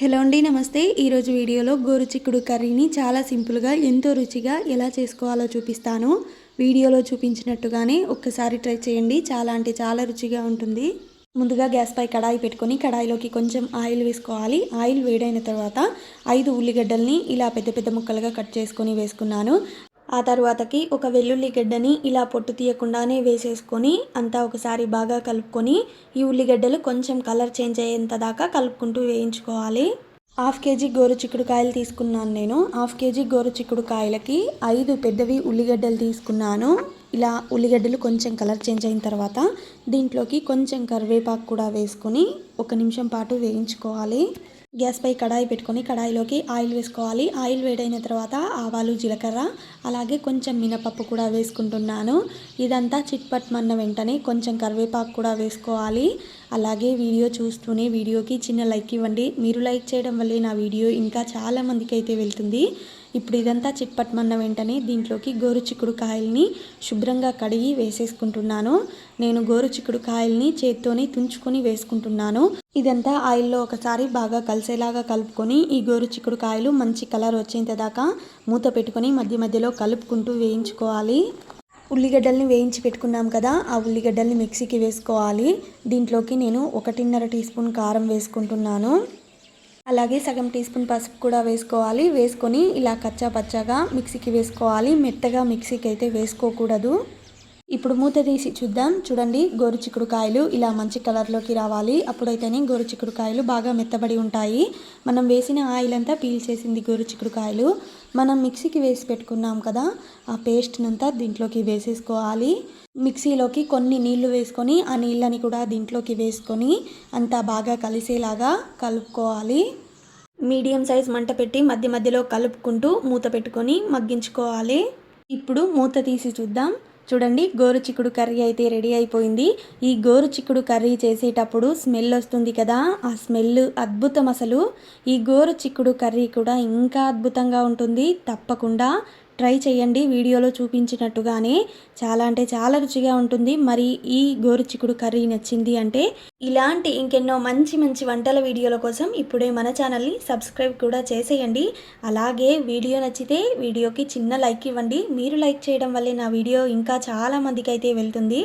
Hello అండి నమస్తే. ఈరోజు వీడియోలో గోరుచిక్కుడు కర్రీని చాలా సింపుల్గా ఎంతో రుచిగా ఎలా చేసుకోవాలో చూపిస్తాను. వీడియోలో చూపించినట్టుగానే ఒక్కసారి ట్రై చేయండి. చాలా అంటే చాలా రుచిగా ఉంటుంది. ముందుగా గ్యాస్ పై కడాయి పెట్టుకొని కడాయిలోకి కొంచెం ఆయిల్ వేసుకోవాలి. ఆయిల్ వేడైన తర్వాత ఐదు ఉల్లిగడ్డల్ని ఇలా పెద్ద పెద్ద ముక్కలుగా కట్ చేసుకొని వేసుకున్నాను. ఆ తర్వాతకి ఒక వెల్లుల్లి గడ్డని ఇలా పొట్టు తీయకుండానే వేసేసుకొని అంతా ఒకసారి బాగా కలుపుకొని ఈ ఉల్లిగడ్డలు కొంచెం కలర్ చేంజ్ అయ్యేంత దాకా కలుపుకుంటూ వేయించుకోవాలి. హాఫ్ కేజీ గోరు చిక్కుడుకాయలు తీసుకున్నాను నేను. హాఫ్ కేజీ గోరు చిక్కుడుకాయలకి ఐదు పెద్దవి ఉల్లిగడ్డలు తీసుకున్నాను. ఇలా ఉల్లిగడ్డలు కొంచెం కలర్ చేంజ్ అయిన తర్వాత దీంట్లోకి కొంచెం కరివేపాకు కూడా వేసుకొని ఒక నిమిషం పాటు వేయించుకోవాలి. గ్యాస్ పై కడాయి పెట్టుకొని కడాయిలోకి ఆయిల్ వేసుకోవాలి. ఆయిల్ వేడైన తర్వాత ఆవాలు జీలకర్ర అలాగే కొంచెం మినపప్పు కూడా వేసుకుంటున్నాను. ఇదంతా చిట్పట్ మన్న వెంటనే కొంచెం కరివేపాకు కూడా వేసుకోవాలి. అలాగే వీడియో చూస్తూనే వీడియోకి చిన్న లైక్ ఇవ్వండి. మీరు లైక్ చేయడం వల్లే నా వీడియో ఇంకా చాలా మందికి అయితే వెళ్తుంది. ఇప్పుడు ఇదంతా చిట్పట్మన్న వెంటనే దీంట్లోకి గోరు చిక్కుడు కాయల్ని శుభ్రంగా కడిగి వేసేసుకుంటున్నాను. నేను గోరు చిక్కుడు కాయల్ని చేత్తోని తుంచుకొని వేసుకుంటున్నాను. ఇదంతా ఆయిల్లో ఒకసారి బాగా కలిసేలాగా కలుపుకొని ఈ గోరు చిక్కుడు కాయలు మంచి కలర్ వచ్చేంత దాకా మూత పెట్టుకొని మధ్య మధ్యలో కలుపుకుంటూ వేయించుకోవాలి. ఉల్లిగడ్డల్ని వేయించి పెట్టుకున్నాం కదా ఆ ఉల్లిగడ్డల్ని మిక్సీకి వేసుకోవాలి. దీంట్లోకి నేను ఒకటిన్నర టీ స్పూన్ కారం వేసుకుంటున్నాను. అలాగే సగం టీ స్పూన్ పసుపు కూడా వేసుకోవాలి. వేసుకొని ఇలా కచ్చా పచ్చాగా మిక్సీకి వేసుకోవాలి. మెత్తగా మిక్సీకి అయితే వేసుకోకూడదు. ఇప్పుడు మూత తీసి చూద్దాం. చూడండి గోరు చిక్కుడుకాయలు ఇలా మంచి కలర్లోకి రావాలి. అప్పుడైతేనే గోరు చిక్కుడుకాయలు బాగా మెత్తబడి ఉంటాయి. మనం వేసిన ఆయిల్ అంతా పీల్ చేసింది గోరు చిక్కుడుకాయలు మనం మిక్సీకి వేసి పెట్టుకున్నాం కదా ఆ పేస్ట్నంతా దీంట్లోకి వేసేసుకోవాలి. మిక్సీలోకి కొన్ని నీళ్ళు వేసుకొని ఆ నీళ్ళని కూడా దీంట్లోకి వేసుకొని అంతా బాగా కలిసేలాగా కలుపుకోవాలి. మీడియం సైజ్ మంట పెట్టి మధ్య మధ్యలో కలుపుకుంటూ మూత పెట్టుకొని మగ్గించుకోవాలి. ఇప్పుడు మూత తీసి చూద్దాం. చూడండి గోరు చిక్కుడు కర్రీ అయితే రెడీ అయిపోయింది. ఈ గోరు చిక్కుడు కర్రీ చేసేటప్పుడు స్మెల్ వస్తుంది కదా ఆ స్మెల్ అద్భుతం అసలు. ఈ గోరు చిక్కుడు కర్రీ కూడా ఇంకా అద్భుతంగా ఉంటుంది. తప్పకుండా ట్రై చేయండి. వీడియోలో చూపించినట్టుగానే చాలా అంటే చాలా రుచిగా ఉంటుంది. మరి ఈ గోరుచిక్కుడు కర్రీ నచ్చింది అంటే ఇలాంటి ఇంకెన్నో మంచి మంచి వంటల వీడియోల కోసం ఇప్పుడే మన ఛానల్ని సబ్స్క్రైబ్ కూడా చేసేయండి. అలాగే వీడియో నచ్చితే వీడియోకి చిన్న లైక్ ఇవ్వండి. మీరు లైక్ చేయడం వల్లే నా వీడియో ఇంకా చాలామందికి అయితే వెళ్తుంది.